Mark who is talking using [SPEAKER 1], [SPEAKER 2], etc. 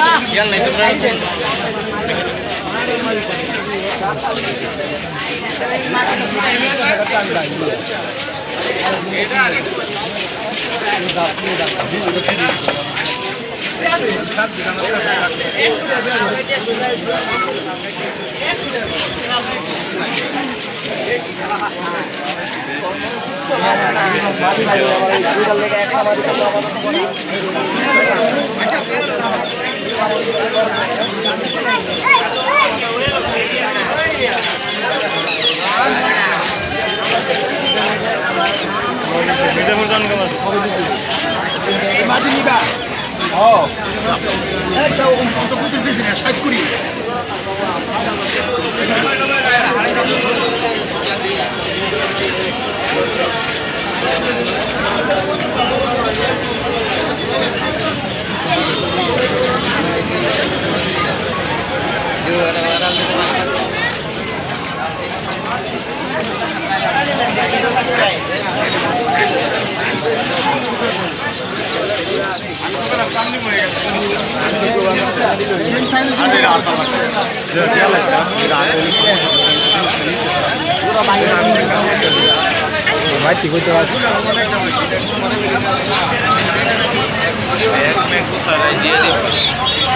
[SPEAKER 1] একটা
[SPEAKER 2] মিঠাপুর জনকে মাছ মাছ নিবা ও একটা ওরকম কত কত বেশি না ষাট কুড়ি Yo, ahora, ahora, ahora, ahora.
[SPEAKER 3] ভাই ঠিক হইতে পারছি দিয়ে